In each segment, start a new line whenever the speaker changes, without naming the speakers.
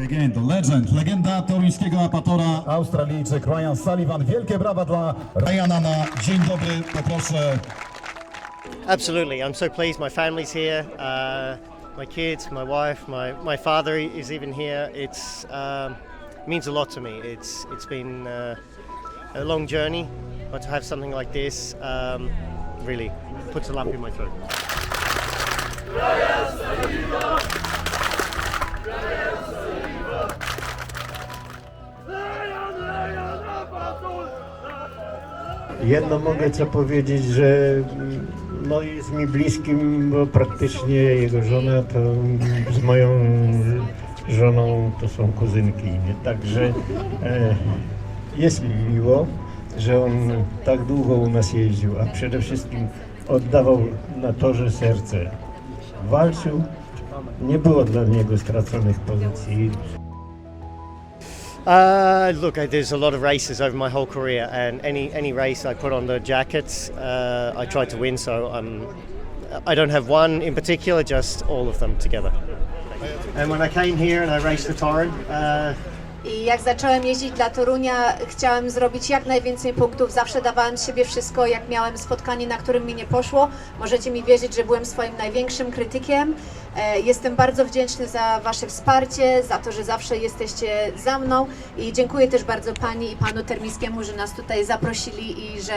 Again, the legend, legenda toruńskiego apatora. Australijczyk Ryan Sullivan. Wielkie brawa dla Ryana na dzień dobry, poproszę.
Absolutely, I'm so pleased. My family's here, uh, my kids, my wife, my, my father is even here. It's um, means a lot to me. It's it's been uh, a long journey, but to have something like this um, really puts a lump in my throat.
Jedno mogę co powiedzieć, że mm, no jest mi bliskim, bo praktycznie jego żona to z moją żoną to są kuzynki. Nie? Także e, jest mi miło, że on tak długo u nas jeździł, a przede wszystkim oddawał na torze serce. Walczył, nie było dla niego straconych pozycji.
Uh, look, uh, there's a lot of races over my whole career, and any any race I put on the jackets, uh, I try to win. So I'm, I don't have one in particular, just all of them together. And when I came here and I raced the Torrent, uh,
I jak zacząłem jeździć dla Torunia, chciałem zrobić jak najwięcej punktów. Zawsze dawałem z siebie wszystko, jak miałem spotkanie, na którym mi nie poszło. Możecie mi wierzyć, że byłem swoim największym krytykiem. E, Jestem bardzo wdzięczny za Wasze wsparcie, za to, że zawsze jesteście za mną i dziękuję też bardzo Pani i Panu Termiskiemu, że nas tutaj zaprosili i że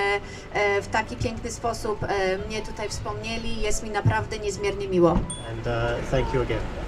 e, w taki piękny sposób e, mnie tutaj wspomnieli. Jest mi naprawdę niezmiernie miło.
and uh, thank you again.